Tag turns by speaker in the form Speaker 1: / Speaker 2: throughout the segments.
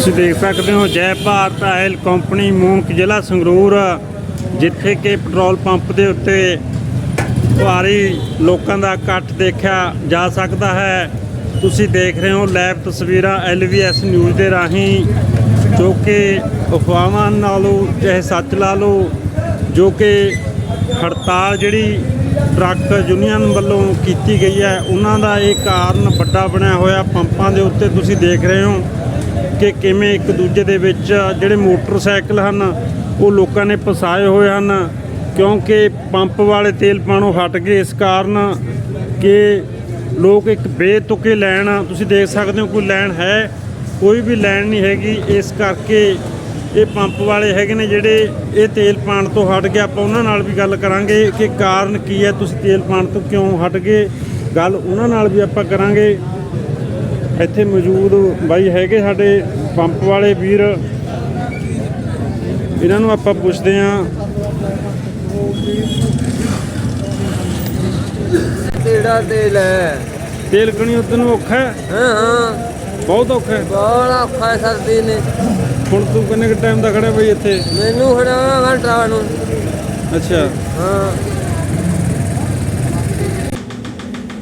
Speaker 1: ਤੁਸੀਂ ਦੇਖ ਸਕਦੇ ਹੋ ਜੈ ਭਾਰਤ ਆਇਲ ਕੰਪਨੀ ਮੂਨਕ ਜ਼ਿਲ੍ਹਾ ਸੰਗਰੂਰ, ਜਿੱਥੇ ਕਿ ਪੈਟਰੋਲ ਪੰਪ ਦੇ ਉੱਤੇ ਭਾਰੀ ਲੋਕਾਂ ਦਾ ਇਕੱਠ ਦੇਖਿਆ ਜਾ ਸਕਦਾ ਹੈ। ਤੁਸੀਂ ਦੇਖ ਰਹੇ ਹੋ ਲਾਈਵ ਤਸਵੀਰਾਂ ਐਲਵੀਐਸ ਨਿਊਜ਼ ਦੇ ਰਾਹੀਂ, ਜੋ ਕਿ ਅਫਵਾਹਾਂ ਨਾਲੋਂ ਚਾਹੇ ਸੱਚ ਲਾ ਲਓ, ਜੋ ਕਿ ਹੜਤਾਲ ਜਿਹੜੀ ਟਰੱਕ ਯੂਨੀਅਨ ਵੱਲੋਂ ਕੀਤੀ ਗਈ ਹੈ, ਉਹਨਾਂ ਦਾ ਇਹ ਕਾਰਨ ਵੱਡਾ ਬਣਿਆ ਹੋਇਆ ਪੰਪਾਂ ਦੇ ਉੱਤੇ ਤੁਸੀਂ ਦੇਖ ਰਹੇ ਹੋ। ਕਿ ਕਿਵੇਂ ਇੱਕ ਦੂਜੇ ਦੇ ਵਿੱਚ ਜਿਹੜੇ ਮੋਟਰਸਾਈਕਲ ਹਨ, ਉਹ ਲੋਕਾਂ ਨੇ ਫਸਾਏ ਹੋਏ ਹਨ, ਕਿਉਂਕਿ ਪੰਪ ਵਾਲੇ ਤੇਲ ਪਾਣੋਂ ਹਟ ਗਏ। ਇਸ ਕਾਰਨ ਕਿ ਲੋਕ ਇੱਕ ਬੇਤੁਕੇ ਲੈਣ, ਤੁਸੀਂ ਦੇਖ ਸਕਦੇ ਹੋ ਕੋਈ ਲੈਣ ਹੈ, ਕੋਈ ਵੀ ਲੈਣ ਨਹੀਂ ਹੈਗੀ। ਇਸ ਕਰਕੇ ਇਹ ਪੰਪ ਵਾਲੇ ਹੈਗੇ ਨੇ ਜਿਹੜੇ ਇਹ ਤੇਲ ਪਾਣ ਤੋਂ ਹਟ ਗਏ। ਆਪਾਂ ਉਹਨਾਂ ਨਾਲ ਵੀ ਗੱਲ ਕਰਾਂਗੇ ਕਿ ਕਾਰਨ ਕੀ ਹੈ, ਤੁਸੀਂ ਤੇਲ ਪਾਣ ਤੋਂ ਕਿਉਂ ਹਟ ਗਏ? ਗੱਲ ਉਹਨਾਂ ਨਾਲ ਵੀ ਆਪਾਂ ਕਰਾਂਗੇ। ਇੱਥੇ ਮੌਜੂਦ ਬਾਈ ਹੈਗੇ ਸਾਡੇ ਪੰਪ ਵਾਲੇ ਵੀਰ ਇਹਨਾਂ ਨੂੰ ਆਪਾਂ ਪੁੱਛਦੇ ਆਂ
Speaker 2: ਕਿਹੜਾ ਤੇਲ ਹੈ?
Speaker 1: ਤੇਲ ਕਣੀ ਉਦੋਂ ਨੂੰ ਔਖਾ ਹੈ?
Speaker 2: ਹਾਂ ਹਾਂ।
Speaker 1: ਬਹੁਤ ਔਖਾ ਹੈ।
Speaker 2: ਬਹੁਤ ਔਖਾ ਹੈ ਸਰਦੀ ਨੇ।
Speaker 1: ਹੁਣ ਤੂੰ ਕਿੰਨੇ ਕੁ ਟਾਈਮ ਦਾ ਖੜਾ ਬਈ ਇੱਥੇ?
Speaker 2: ਮੈਨੂੰ ਖੜਾ ਘੰਟਾ ਨੂੰ।
Speaker 1: ਅੱਛਾ।
Speaker 2: ਹਾਂ।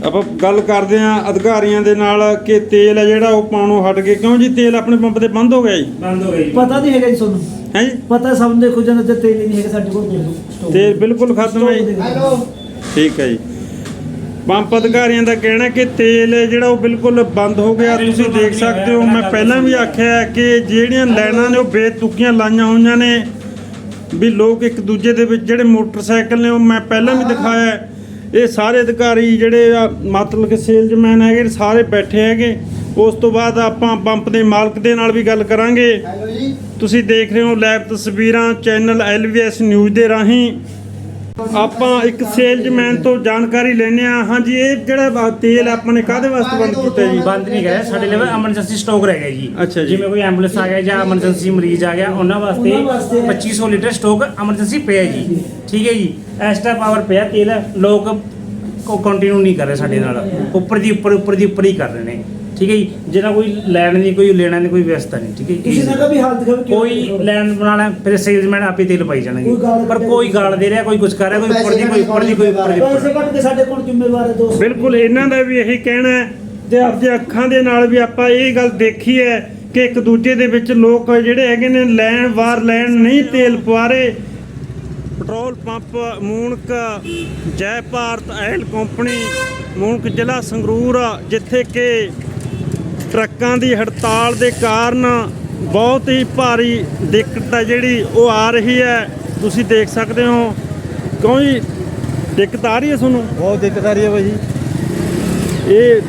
Speaker 1: ਆਪਾਂ ਗੱਲ ਕਰਦੇ ਆਂ ਅਧਿਕਾਰੀਆਂ ਦੇ ਨਾਲ ਕਿ ਤੇਲ ਹੈ ਜਿਹੜਾ ਉਹ ਪਾਣੋਂ ਹਟ ਗਏ ਕਿਉਂ ਜੀ ਤੇਲ ਆਪਣੇ ਪੰਪ ਤੇ ਬੰਦ ਹੋ ਗਿਆ ਜੀ?
Speaker 3: ਬੰਦ ਹੋ ਗਈ
Speaker 4: ਪਤਾ ਨਹੀਂ ਹੈਗਾ ਜੀ ਤੁਹਾਨੂੰ।
Speaker 1: ਹੈ ਜੀ?
Speaker 4: ਪਤਾ ਸਭ ਨੂੰ ਦੇਖੋ ਜਨ ਤੇ ਤੇਲ ਹੀ ਨਹੀਂ ਹੈਗਾ ਸਾਡੇ ਕੋਲ ਸਟੋਕ
Speaker 1: ਤੇਲ ਬਿਲਕੁਲ ਖਤਮ ਹੈ ਜੀ। ਠੀਕ ਹੈ ਜੀ। ਪੰਪ ਅਧਿਕਾਰੀਆਂ ਦਾ ਕਹਿਣਾ ਹੈ ਕਿ ਤੇਲ ਹੈ ਜਿਹੜਾ ਉਹ ਬਿਲਕੁਲ ਬੰਦ ਹੋ ਗਿਆ। ਤੁਸੀਂ ਦੇਖ ਸਕਦੇ ਹੋ ਮੈਂ ਪਹਿਲਾਂ ਵੀ ਆਖਿਆ ਹੈ ਕਿ ਜਿਹੜੀਆਂ ਲਾਈਨਾਂ ਨੇ ਉਹ ਬੇਤੁਕੀਆਂ ਲਾਈਆਂ ਹੋਈਆਂ ਨੇ। ਵੀ ਲੋਕ ਇੱਕ ਦੂਜੇ ਦੇ ਵਿੱਚ ਜਿਹੜੇ ਮੋਟਰਸਾਈਕਲ ਨੇ ਉਹ ਮੈਂ ਪਹਿਲਾਂ ਵੀ ਦਿਖਾਇਆ ਹੈ। ਇਹ ਸਾਰੇ ਅਧਿਕਾਰੀ ਜਿਹੜੇ ਆ ਮਤਲਬ ਕਿ ਸੇਲਜ਼ਮੈਨ ਹੈਗੇ ਸਾਰੇ ਬੈਠੇ ਹੈਗੇ। ਉਸ ਤੋਂ ਬਾਅਦ ਆਪਾਂ ਪੰਪ ਦੇ ਮਾਲਕ ਦੇ ਨਾਲ ਵੀ ਗੱਲ ਕਰਾਂਗੇ। ਤੁਸੀਂ ਦੇਖ ਰਹੇ ਹੋ ਲਾਈਵ ਤਸਵੀਰਾਂ ਚੈਨਲ ਐਲਵੀਐਸ ਨਿਊਜ਼ ਦੇ ਰਾਹੀਂ। ਆਪਾਂ ਇੱਕ ਸੇਲਜ਼ਮੈਨ ਤੋਂ ਜਾਣਕਾਰੀ ਲੈਣੇ ਆ ਹਾਂਜੀ ਇਹ ਜਿਹੜਾ ਤੇਲ ਆਪਾਂ ਨੇ ਕਾਹਦੇ ਵਾਸਤੇ ਬੰਦ ਕੀਤਾ ਜੀ?
Speaker 3: ਬੰਦ ਨਹੀਂ ਗਿਆ ਸਾਡੇ ਲਈ ਐਮਰਜੈਂਸੀ ਸਟਾਕ ਰਹਿ ਗਿਆ ਜੀ।
Speaker 1: ਅੱਛਾ ਜੀ।
Speaker 3: ਜਿਵੇਂ ਕੋਈ ਐਂਬੂਲੈਂਸ ਆ ਗਿਆ ਜਾਂ ਐਮਰਜੈਂਸੀ ਮਰੀਜ਼ ਆ ਗਿਆ ਉਹਨਾਂ ਵਾਸਤੇ
Speaker 4: ਉਹਨਾਂ ਵਾਸਤੇ
Speaker 3: 2500 ਲੀਟਰ ਸਟਾਕ ਐਮਰਜੈਂਸੀ ਪਿਆ ਜੀ। ਠੀਕ ਹੈ ਜੀ? ਐਕਸਟਰਾ ਪਾਵਰ ਪਿਆ ਤੇਲ। ਲੋਕ ਕੋ ਕੰਟੀਨਿਊ ਨਹੀਂ ਕਰ ਰਹੇ ਸਾਡੇ ਨਾਲ। ਉੱਪਰ ਦੀ ਉੱਪਰ ਉੱਪਰ ਦੀ ਉੱਪਰ ਹੀ ਕਰ ਰਹੇ ਨੇ। ਠੀਕ ਹੈ ਜੀ? ਜਿਹੜਾ ਕੋਈ ਲੈਣ ਨਹੀਂ ਕੋਈ ਲੈਣਾ ਨਹੀਂ ਕੋਈ ਵਿਵਸਥਾ ਨਹੀਂ ਠੀਕ ਹੈ ਜੀ?
Speaker 4: ਕਿਸੇ ਨੇ ਵੀ ਹਾਲ ਦਿਖਾਓ
Speaker 3: ਕੋਈ ਲੈਣ ਬਣਾਣਾ ਫਿਰ ਸੇਲਜ਼ਮੈਨ ਆਪੇ ਤੇਲ ਪਾਈ ਜਾਣਗੇ।
Speaker 4: ਕੋਈ ਗਾਲ
Speaker 3: ਪਰ ਕੋਈ ਗਾਲ ਦੇ ਰਿਹਾ ਕੋਈ ਕੁਝ ਕਰ ਰਿਹਾ ਕੋਈ ਉੱਪਰ ਦੀ ਕੋਈ ਉੱਪਰ ਦੀ ਕੋਈ ਉੱਪਰ ਦੀ
Speaker 4: ਪੈਸੇ ਕੱਟ ਕੇ ਸਾਡੇ ਕੋਲ ਜ਼ਿੰਮੇਵਾਰ ਹੈ ਦੋਸਤ।
Speaker 1: ਬਿਲਕੁਲ ਇਹਨਾਂ ਦਾ ਵੀ ਇਹੀ ਕਹਿਣਾ ਹੈ ਤੇ ਆਪਦੇ ਅੱਖਾਂ ਦੇ ਨਾਲ ਵੀ ਆਪਾਂ ਇਹ ਗੱਲ ਦੇਖੀ ਹੈ ਕਿ ਇੱਕ ਦੂਜੇ ਦੇ ਵਿੱਚ ਲੋਕ ਜਿਹੜੇ ਹੈਗੇ ਨੇ ਲੈਣ ਵਾਰ ਲੈਣ ਨਹੀਂ ਤੇਲ ਪਵਾ ਰਹੇ। ਪੈਟਰੋਲ ਪੰਪ ਮੂਨਕ ਜੈ ਭਾਰਤ ਆਇਲ ਕੰਪਨੀ ਮੂਨਕ ਜ਼ਿਲ੍ਹਾ ਸੰਗਰੂਰ ਜਿੱਥੇ ਕਿ ਟਰੱਕਾਂ ਦੀ ਹੜਤਾਲ ਦੇ ਕਾਰਨ ਬਹੁਤ ਹੀ ਭਾਰੀ ਦਿੱਕਤ ਹੈ ਜਿਹੜੀ ਉਹ ਆ ਰਹੀ ਹੈ। ਤੁਸੀਂ ਦੇਖ ਸਕਦੇ ਹੋ। ਕਿਉਂ ਜੀ? ਦਿੱਕਤ ਆ ਰਹੀ ਹੈ ਤੁਹਾਨੂੰ?
Speaker 2: ਬਹੁਤ ਦਿੱਕਤ ਆ ਰਹੀ ਹੈ ਭਾਜੀ
Speaker 1: ਇਹ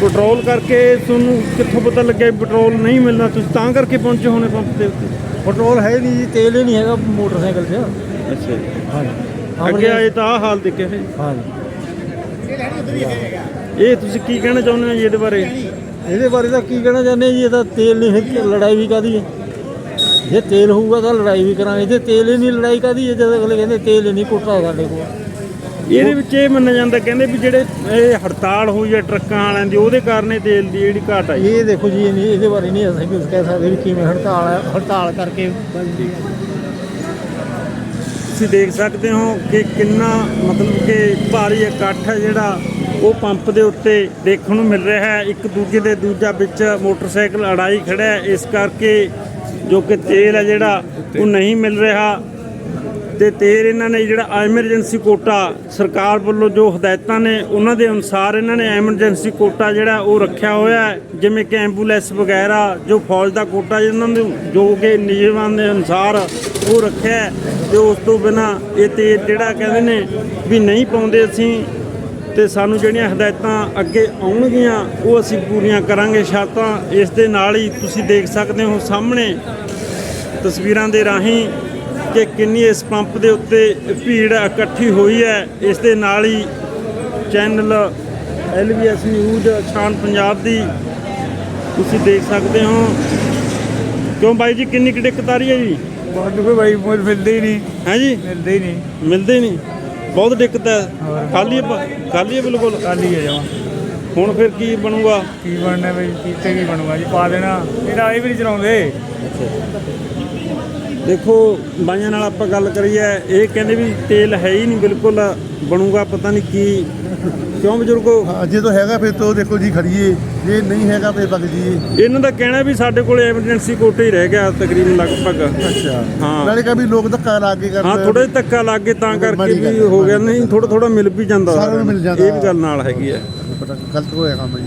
Speaker 1: ਪੈਟਰੋਲ ਕਰਕੇ ਤੁਹਾਨੂੰ ਕਿੱਥੋਂ ਪਤਾ ਲੱਗਿਆ ਪੈਟਰੋਲ ਨਹੀਂ ਮਿਲਣਾ? ਤੁਸੀਂ ਤਾਂ ਕਰਕੇ ਪਹੁੰਚੇ ਹੋਣੇ ਪੰਪ ਦੇ ਉੱਤੇ।
Speaker 2: ਪੈਟਰੋਲ ਹੈ ਨਹੀਂ ਜੀ ਤੇਲ ਹੀ ਨਹੀਂ ਹੈਗਾ ਮੋਟਰਸਾਈਕਲ 'ਚ।
Speaker 1: ਅੱਛਾ ਜੀ।
Speaker 2: ਹਾਂਜੀ।
Speaker 1: ਅੱਗੇ ਆਏ ਤਾਂ ਆਹ ਹਾਲ ਦੇਖਿਆ ਹੈ ਇਹ ਤੁਸੀਂ ਕੀ ਕਹਿਣਾ ਚਾਹੁੰਦੇ ਹੋ ਜੀ ਇਹਦੇ ਬਾਰੇ?
Speaker 2: ਇਹਦੇ ਬਾਰੇ ਤਾਂ ਕੀ ਕਹਿਣਾ ਚਾਹੁੰਦੇ ਜੀ? ਇਹ ਤਾਂ ਤੇਲ ਨਹੀਂ ਹੈ ਲੜਾਈ ਵੀ ਕਾਦੀ ਹੈ? ਜੇ ਤੇਲ ਹੋਊਗਾ ਤਾਂ ਲੜਾਈ ਵੀ ਕਰਾਂਗੇ। ਜੇ ਤੇਲ ਹੀ ਨਹੀਂ ਲੜਾਈ ਕਾਦੀ ਹੈ? ਜਦ ਅਗਲੇ ਕਹਿੰਦੇ ਤੇਲ ਹੀ ਨਹੀਂ ਕੁੱਟਾ ਸਾਡੇ ਕੋਲ।
Speaker 1: ਇਹਦੇ ਵਿੱਚ ਇਹ ਮੰਨਿਆ ਜਾਂਦਾ ਕਹਿੰਦੇ ਵੀ ਜਿਹੜੇ ਇਹ ਹੜਤਾਲ ਹੋਈ ਹੈ ਟਰੱਕਾਂ ਵਾਲਿਆਂ ਦੀ ਉਹਦੇ ਕਾਰਨ ਇਹ ਤੇਲ ਦੀ ਜਿਹੜੀ ਘਾਟ ਆਈ।
Speaker 2: ਇਹ ਦੇਖੋ ਜੀ ਇਹ ਇਹਦੇ ਬਾਰੇ ਨਹੀਂ ਅਸੀਂ ਕੁਝ ਕਹਿ ਸਕਦੇ ਵੀ ਕਿਵੇਂ ਹੜਤਾਲ ਹੈ ਹੜਤਾਲ ਕਰਕੇ ਬਣਦੀ
Speaker 1: ਤੁਸੀਂ ਦੇਖ ਸਕਦੇ ਹੋ ਕਿ ਕਿੰਨਾ ਮਤਲਬ ਕਿ ਭਾਰੀ ਇਕੱਠ ਹੈ ਜਿਹੜਾ ਉਹ ਪੰਪ ਦੇ ਉੱਤੇ ਦੇਖਣ ਨੂੰ ਮਿਲ ਰਿਹਾ ਹੈ। ਇੱਕ ਦੂਜੇ ਦੇ ਦੂਜਾ ਵਿੱਚ ਮੋਟਰਸਾਈਕਲ ਅੜਾਈ ਖੜਾ ਹੈ। ਇਸ ਕਰਕੇ ਜੋ ਕਿ ਤੇਲ ਹੈ ਜਿਹੜਾ ਉਹ ਨਹੀਂ ਮਿਲ ਰਿਹਾ। ਤੇ ਤੇਲ ਇਹਨਾਂ ਨੇ ਜਿਹੜਾ ਐਮਰਜੈਂਸੀ ਕੋਟਾ ਸਰਕਾਰ ਵੱਲੋਂ ਜੋ ਹਦਾਇਤਾਂ ਨੇ ਉਹਨਾਂ ਦੇ ਅਨੁਸਾਰ ਇਹਨਾਂ ਨੇ ਐਮਰਜੈਂਸੀ ਕੋਟਾ ਜਿਹੜਾ ਉਹ ਰੱਖਿਆ ਹੋਇਆ ਹੈ। ਜਿਵੇਂ ਕਿ ਐਂਬੂਲੈਂਸ ਵਗੈਰਾ ਜੋ ਫੌਜ ਦਾ ਕੋਟਾ ਜਿਹਨਾਂ ਨੂੰ ਜੋ ਕਿ ਨਿਯਮਾਂ ਦੇ ਅਨੁਸਾਰ ਉਹ ਰੱਖਿਆ ਤੇ ਉਸ ਤੋਂ ਬਿਨਾ ਇਹ ਤੇਲ ਜਿਹੜਾ ਕਹਿੰਦੇ ਨੇ ਵੀ ਨਹੀਂ ਪਾਉਂਦੇ ਅਸੀਂ। ਤੇ ਸਾਨੂੰ ਜਿਹੜੀਆਂ ਹਦਾਇਤਾਂ ਅੱਗੇ ਆਉਣਗੀਆਂ ਉਹ ਅਸੀਂ ਪੂਰੀਆਂ ਕਰਾਂਗੇ ਸ਼ਰਤਾਂ। ਇਸ ਦੇ ਨਾਲ ਹੀ ਤੁਸੀਂ ਦੇਖ ਸਕਦੇ ਹੋ ਸਾਹਮਣੇ ਤਸਵੀਰਾਂ ਦੇ ਰਾਹੀਂ ਕਿ ਕਿੰਨੀ ਇਸ ਪੰਪ ਦੇ ਉੱਤੇ ਭੀੜ ਇਕੱਠੀ ਹੋਈ ਹੈ। ਇਸ ਦੇ ਨਾਲ ਹੀ channel LBS news Shaan Punjab ਦੀ ਤੁਸੀਂ ਦੇਖ ਸਕਦੇ ਹੋ। ਕਿਉਂ ਬਾਈ ਜੀ ਕਿੰਨੀ ਕੁ ਦਿੱਕਤ ਆ ਰਹੀ ਹੈ ਜੀ?
Speaker 2: ਬਹੁਤ ਕੋਈ ਬਾਈ ਮੁੱਲ ਮਿਲਦੇ ਹੀ ਨਹੀਂ।
Speaker 1: ਹੈ ਜੀ?
Speaker 2: ਮਿਲਦੇ ਹੀ ਨਹੀਂ।
Speaker 1: ਮਿਲਦੇ ਨਹੀਂ। ਬਹੁਤ ਦਿੱਕਤ ਹੈ। ਖਾਲੀ ਹੈ ਖਾਲੀ ਹੈ ਬਿਲਕੁਲ?
Speaker 2: ਖਾਲੀ ਹੈ ਜਮਾ।
Speaker 1: ਹੁਣ ਫਿਰ ਕੀ ਬਣੂਗਾ?
Speaker 2: ਕੀ ਬਣਨਾ ਬਈ? ਕੀਤੇ ਕੀ ਬਣੂਗਾ ਜੀ? ਪਾ ਦੇਣਾ। ਇਹਦਾ ਇਹ ਵੀ ਨਹੀਂ ਚਲਾਉਂਦੇ।
Speaker 1: ਦੇਖੋ ਬਾਈਆਂ ਨਾਲ ਆਪਾਂ ਗੱਲ ਕਰੀਏ ਇਹ ਕਹਿੰਦੇ ਵੀ ਤੇਲ ਹੈ ਹੀ ਨਹੀਂ ਬਿਲਕੁਲ। ਬਣੂਗਾ ਪਤਾ ਨਹੀਂ ਕੀ। ਕਿਉਂ ਬਜ਼ੁਰਗੋ?
Speaker 5: ਹਾਂ ਜੇ ਤਾਂ ਹੈਗਾ ਫਿਰ ਤਾਂ ਦੇਖੋ ਜੀ ਖੜੀਏ। ਜੇ ਨਹੀਂ ਹੈਗਾ ਫਿਰ ਬਗ ਜੀਏ
Speaker 1: ਇਹਨਾਂ ਦਾ ਕਹਿਣਾ ਵੀ ਸਾਡੇ ਕੋਲ ਐਮਰਜੈਂਸੀ ਕੋਟਾ ਹੀ ਰਹਿ ਗਿਆ ਤਕਰੀਬਨ ਲਗਭਗ।
Speaker 5: ਅੱਛਾ।
Speaker 1: ਹਾਂ।
Speaker 5: ਨਾਲੇ ਕਾ ਵੀ ਲੋਕ ਧੱਕਾ ਲਾ ਕੇ ਕਰਦੇ
Speaker 1: ਹਾਂ ਥੋੜਾ ਜਿਹਾ ਧੱਕਾ ਲੱਗ ਕੇ ਤਾਂ ਕਰਕੇ ਵੀ ਹੈ, ਗਿਆ। ਨਹੀਂ ਥੋੜਾ ਥੋੜਾ ਮਿਲ ਵੀ ਜਾਂਦਾ।
Speaker 5: ਸਾਰਿਆਂ ਨੂੰ ਮਿਲ ਜਾਂਦਾ।
Speaker 1: ਇਹ ਵੀ ਗੱਲ ਨਾਲ ਹੈਗੀ ਹੈ।
Speaker 5: ਪਤਾ ਗਲਤ ਹੋਇਆ ਕੰਮ ਜੀ।